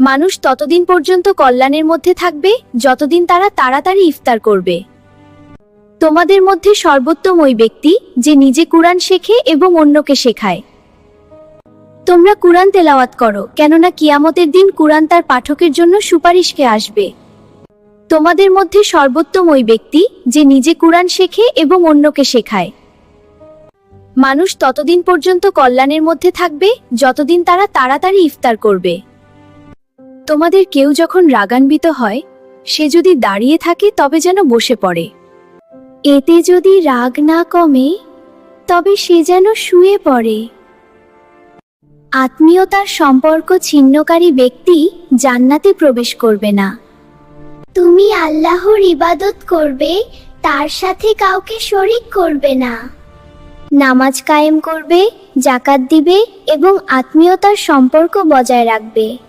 মানুষ ততদিন পর্যন্ত কল্যাণের মধ্যে থাকবে, যতদিন তারা তাড়াতাড়ি ইফতার করবে। তোমাদের মধ্যে সর্বোত্তম ওই ব্যক্তি, যে নিজে কুরআন শেখে এবং অন্যকে শেখায়। তোমরা কুরআন তেলাওয়াত করো, কেননা কিয়ামতের দিন কুরআন তার পাঠকের জন্য সুপারিশকে আসবে। তোমাদের মধ্যে সর্বোত্তম ওই ব্যক্তি, যে নিজে কুরআন শেখে এবং অন্যকে শেখায়। মানুষ ততদিন পর্যন্ত কল্যাণের মধ্যে থাকবে, যতদিন তারা তাড়াতাড়ি ইফতার করবে। তোমাদের কেউ যখন রাগান্বিত হয়, সে যদি দাঁড়িয়ে থাকে তবে যেন বসে পড়ে। এতে যদি রাগ না কমে, তবে সে যেন শুয়ে পড়ে। আত্মীয়তার সম্পর্ক ছিন্নকারী ব্যক্তি জান্নাতে প্রবেশ করবে না। তুমি আল্লাহর ইবাদত করবে, তার সাথে কাউকে শরিক করবে না। নামাজ কায়েম করবে জাকাত দিবে এবং আত্মীয়তার সম্পর্ক বজায় রাখবে।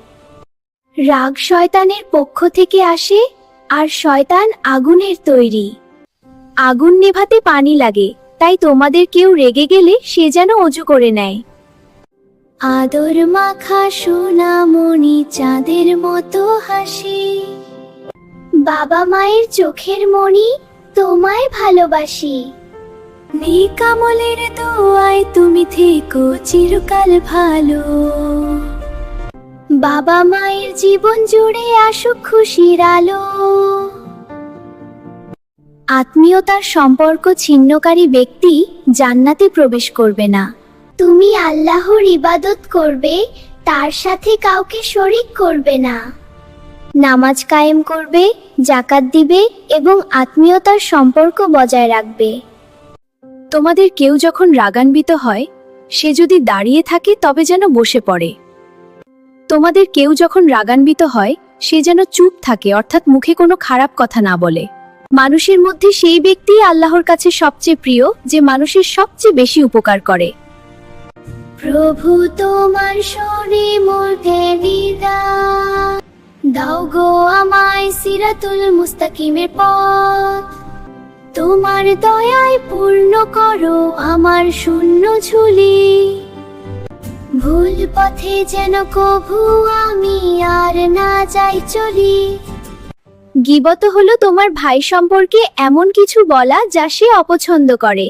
রাগ শয়তানের পক্ষ থেকে আসে আর শয়তান আগুনের তৈরি। আগুন নেভাতে পানি লাগে, তাই তোমাদের কেউ রেগে গেলে সে যেন অজু করে নেয়। আদর মাখা সোনামণি চাঁদের মতো হাসি। বাবা মায়ের চোখের মণি তোমায় ভালোবাসি। নিকামলের দোয়ায় তুমি থেকো, চিরকাল ভালো। বাবা মায়ের জীবন জুড়ে আসুক খুশির আলো। আত্মীয়তার সম্পর্ক ছিন্নকারী ব্যক্তি জান্নাতে প্রবেশ করবে না। তুমি আল্লাহর ইবাদত করবে, তার সাথে কাউকে শরিক করবে না। নামাজ কায়েম করবে জাকাত দিবে এবং আত্মীয়তার সম্পর্ক বজায় রাখবে। তোমাদের কেউ যখন রাগান্বিত হয়, সে যদি দাঁড়িয়ে থাকে তবে যেন বসে পড়ে। তোমাদের কেউ যখন রাগান্বিত হয়, সে যেন চুপ থাকে, অর্থাৎ মুখে কোনো খারাপ কথা না বলে। মানুষের মধ্যে সেই ব্যক্তি আল্লাহর কাছে সবচেয়ে প্রিয়, যে মানুষের সবচেয়ে বেশি উপকার করে। প্রভু, তোমার শরী ফেরিদা। দাও গো আমায় সিরাতুল মুস্তাকিমের পথ। তোমার দয়ায় পূর্ণ করো আমার শূন্য ঝুলি। ভুল পথে যেন কভু আমি আর না যাই চলি। গিবত হলো তোমার ভাই সম্পর্কে এমন কিছু বলা যা সে অপছন্দ করে।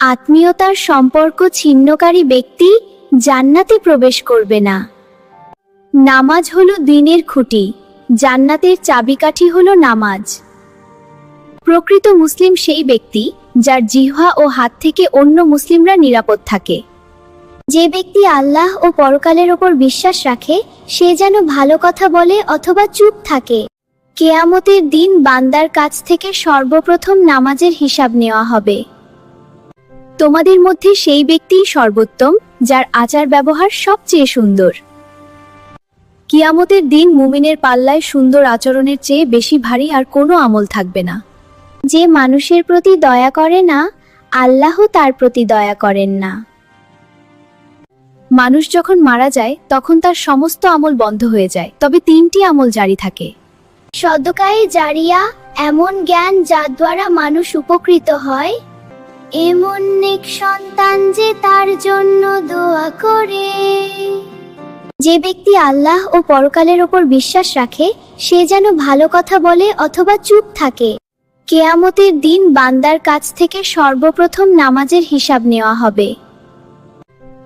আত্মীয়তার সম্পর্ক ছিন্নকারী ব্যক্তি জান্নাতে প্রবেশ করবে না। নামাজ হলো দিনের খুঁটি, জান্নাতের চাবিকাঠি হলো নামাজ। প্রকৃত মুসলিম সেই ব্যক্তি যার জিহ্বা ও হাত থেকে অন্য মুসলিমরা নিরাপদ থাকে। যে ব্যক্তি আল্লাহ ও পরকালের ওপর বিশ্বাস রাখে, সে যেন ভালো কথা বলে অথবা চুপ থাকে। কেয়ামতের দিন বান্দার কাছ থেকে সর্বপ্রথম নামাজের হিসাব নেওয়া হবে। তোমাদের মধ্যে সেই ব্যক্তিই সর্বোত্তম, যার আচার ব্যবহার সবচেয়ে সুন্দর। কিয়ামতের দিন মুমিনের পাল্লায় সুন্দর আচরণের চেয়ে বেশি ভারী আর কোনো আমল থাকবে না। যে মানুষের প্রতি দয়া করে না, আল্লাহ তার প্রতি দয়া করেন না। মানুষ যখন মারা যায় তখন তার সমস্ত আমল বন্ধ হয়ে যায়। তবে তিনটি আমল জারি থাকে। সদকায়ে জারিয়া এমন জ্ঞান যার দ্বারা মানুষ উপকৃত হয়। এমন নেক সন্তান যে তার জন্য দোয়া করে। যে ব্যক্তি আল্লাহ ও পরকালের ওপর বিশ্বাস রাখে সে যেন ভালো কথা বলে অথবা চুপ থাকে। কেয়ামতের দিন বান্দার কাছ থেকে সর্বপ্রথম নামাজের হিসাব নেওয়া হবে।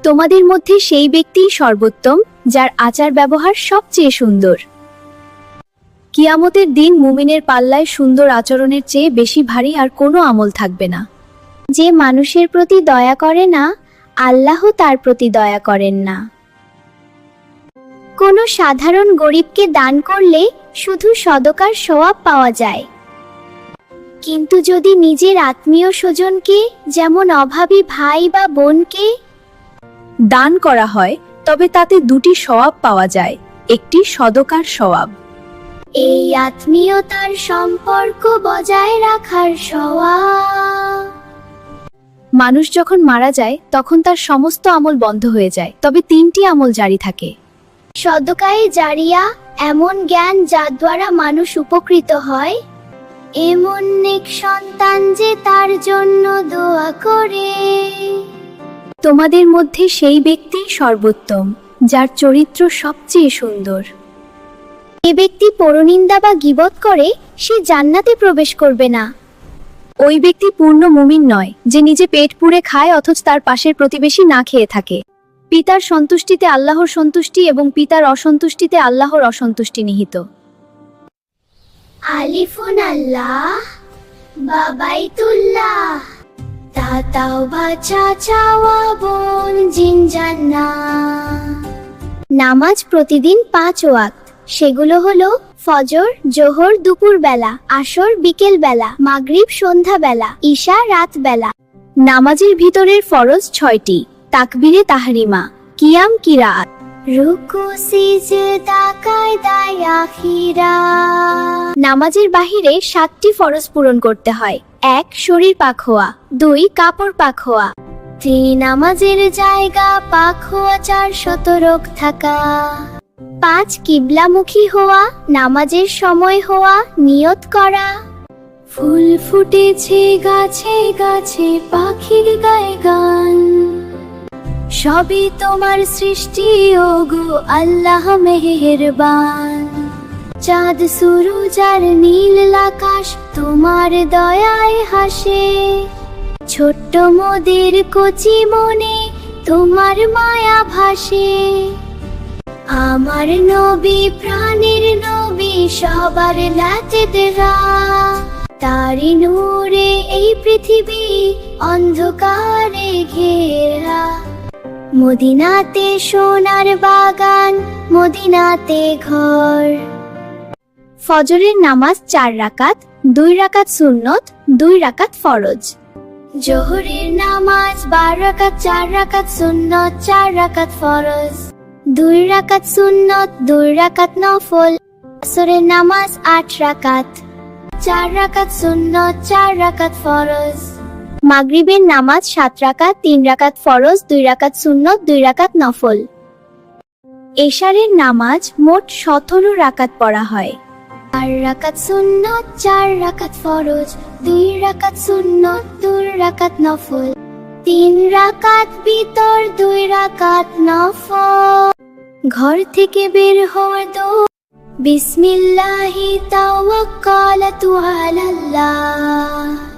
তোমাদের মধ্যে সেই ব্যক্তিই সর্বোত্তম, যার আচার ব্যবহার সবচেয়ে সুন্দর। কিয়ামতের দিন মুমিনের পাল্লায় সুন্দর আচরণের চেয়ে বেশি ভারী আর কোনো আমল থাকবে না। যে মানুষের প্রতি দয়া করে না, আল্লাহ তার প্রতি দয়া করেন না। কোনো সাধারণ গরিবকে দান করলে শুধু সদকার সোয়াব পাওয়া যায়। কিন্তু যদি নিজের আত্মীয় স্বজনকে, যেমন অভাবী ভাই বা বোনকে দান করা হয় তবে তাতে দুটি সওয়াব পাওয়া যায় একটি সদকার সওয়াব এই আত্মীয়তার সম্পর্ক বজায় রাখার মানুষ যখন মারা যায় তখন তার সমস্ত আমল বন্ধ হয়ে যায় তবে তিনটি আমল জারি থাকে। সদকায়ে জারিয়া এমন জ্ঞান যার দ্বারা মানুষ উপকৃত হয় এমন নেক সন্তান যে তার জন্য দোয়া করে। তোমাদের মধ্যে সেই ব্যক্তি সর্বোত্তম, যার চরিত্র সবচেয়ে সুন্দর। যে ব্যক্তি পরনিন্দা বা গিবত করে, সে জান্নাতে প্রবেশ করবে না। ওই ব্যক্তি পূর্ণ মুমিন নয়, যে নিজে পেট পুড়ে খায় অথচ তার পাশের প্রতিবেশী না খেয়ে থাকে। পিতার সন্তুষ্টিতে আল্লাহর সন্তুষ্টি এবং পিতার অসন্তুষ্টিতে আল্লাহর অসন্তুষ্টি নিহিত। আলিফুন আল্লাহ, বাবাইতুল্লাহ। তাতাও বাচা চাওয়া বোন জিন জান্না নামাজ প্রতিদিন পাঁচ ওয়াক্ত। সেগুলো হলো ফজর, জোহর দুপুর বেলা আসর বিকেল বেলা মাগরিব সন্ধ্যা বেলা ঈশা রাত বেলা নামাজের ভিতরের ফরজ ছয়টি, তাকবিরে তাহরিমা, কিয়াম কিরাত রুকু, সিজদা, কায়দায়, আখিরা। নামাজের বাহিরে সাতটি ফরজ পূরণ করতে হয়। এক, শরীর পাখোয়া দুই, কাপড় পাখোয়া তিন, নামাজের জায়গা পাখোয়া চার শতরোগ থাকা। পাঁচ, কিবলামুখী হওয়া, নামাজের সময় হওয়া, নিয়ত করা। ফুল ফুটেছে গাছে গাছে পাখির গায়ে গান। সবই তোমার সৃষ্টি ও গো আল্লাহ মেহেরবান। চাঁদ সুরুজ আর নীল আকাশ, তোমার দয়ায় হাসে। ছোট্ট মোদের কচি মনে তোমার মায়া ভাসে। আমার নবী, প্রাণের নবী, সবার লাতে দেরা তারি নূরে এই পৃথিবী অন্ধকারে ঘেরা। মদিনাতে সোনার বাগান, মদিনাতে ঘর। ফজরের নামাজ চার রাকাত দুই রাকাত সুন্নত দুই রাকাত ফরজ। জোহরের নামাজ বার রাকাত চার রাকাত সুন্নত চার রাকাত ফরজ। দুই রাকাত সুন্নত দুই রাকাত নফল। আসরের নামাজ আট রাকাত। চার রাকাত সুন্নত চার রাকাত ফরজ। মাগরিবের নামাজ সাত রাকাত তিন রাকাত ফরজ দুই রাকাত সুন্নত দুই রাকাত নফল। এশারের নামাজ মোট সতেরো রাকাত পড়া হয়। চার রাকাত সুন্নত, চার রাকাত ফরজ, দুই রাকাত সুন্নত, দুই রাকাত নফল, তিন রাকাত বিতর, দুই রাকাত নফল। ঘর থেকে বের হওয়ার দো বিসমিল্লাহি তাওয়াক্কালাতু আলাল্লাহ।